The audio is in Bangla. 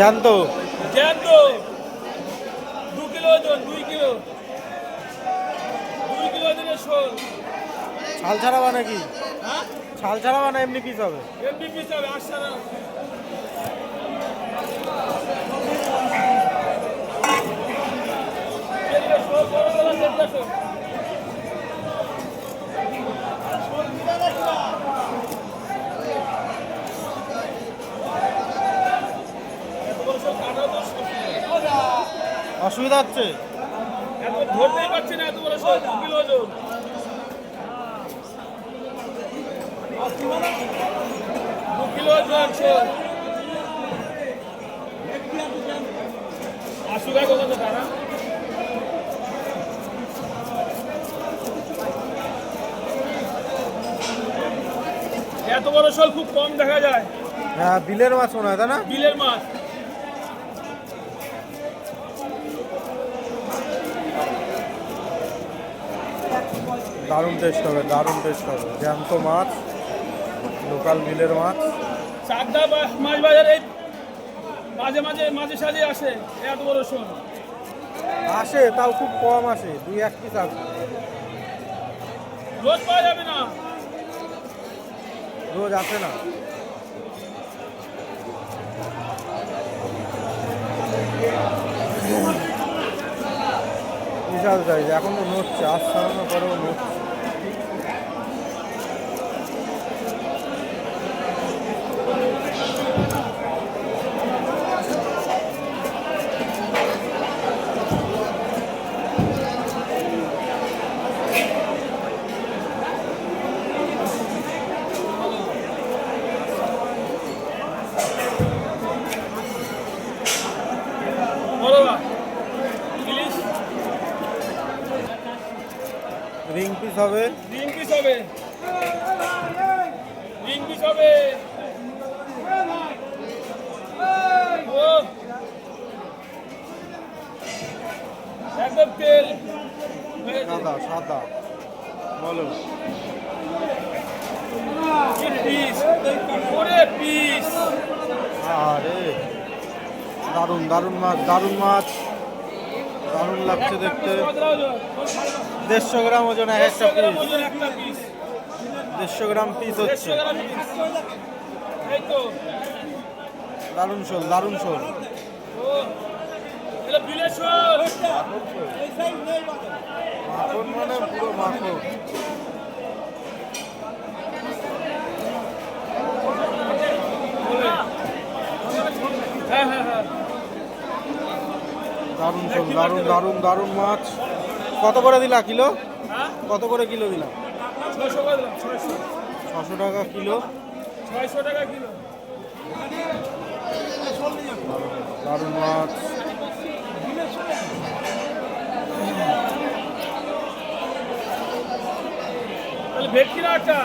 জ্যান্ত। জ্যান্ত। দু কিলো ওজন দুই কিলো। দুই কিলো ওজনের শোল। ছাল ছাড়া মানে কি? হ্যাঁ? ছাল ছাড়া মানে এমনি পিস হবে? এমনি পিস হবে আটশো না। অসুবিধা হচ্ছে। ধরতেই পারছি না এত বড় কিলো ওজন দু কিলো ওজন কত এত বড় শোল খুব কম দেখা যায়। হ্যাঁ বিলের মাছ মনে হয় তাই না? বিলের মাছ। দারুণ টেস্ট হবে দারুণ টেস্ট হবে। জ্যান্ত মাছ লোকাল বিলের মাছ। চাকদা মাছ বাজারে এই মাঝে মাঝে মাঝে সাঝে আসে এত বড় শোল আসে তাও খুব কম আসে দুই এক পিস আসে রোজ পাওয়া যাবে না। রোজ আসে না। বিশাল সাইজ এখনও নড়ছে আজ সারানোর পরেও নড়ছে বলো না ইলিশ রিং পিস হবে। রিং পিস হবে। রিং পিস হবে। একদম তেল। সাদা সাদা। বলো। পিস ওরে পিস আরে দারুণ দারুণ মাছ দারুণ মাছ। দারুণ লাগছে দেখতে। দেড়শো গ্রাম ওজন এক একটা পিস দেড়শো গ্রাম পিস হচ্ছে। দারুণ শোল দারুণ শোল। মাখন মানে পুরো মাখন। হ্যাঁ হ্যাঁ হ্যাঁ। দারুণ শোল দারুণ দারুণ দারুণ মাছ। কত করে দিলা কিলো? কত করে কিলো ছয়শো ছশো টাকা কিলো। কিলো দারুণ মাছ। ভেটকি না একটা